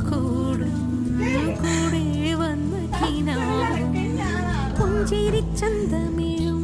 കൂടുന്നു കൂടെ വന്ന കിനാവും പുഞ്ചേരി ചന്തമേഴും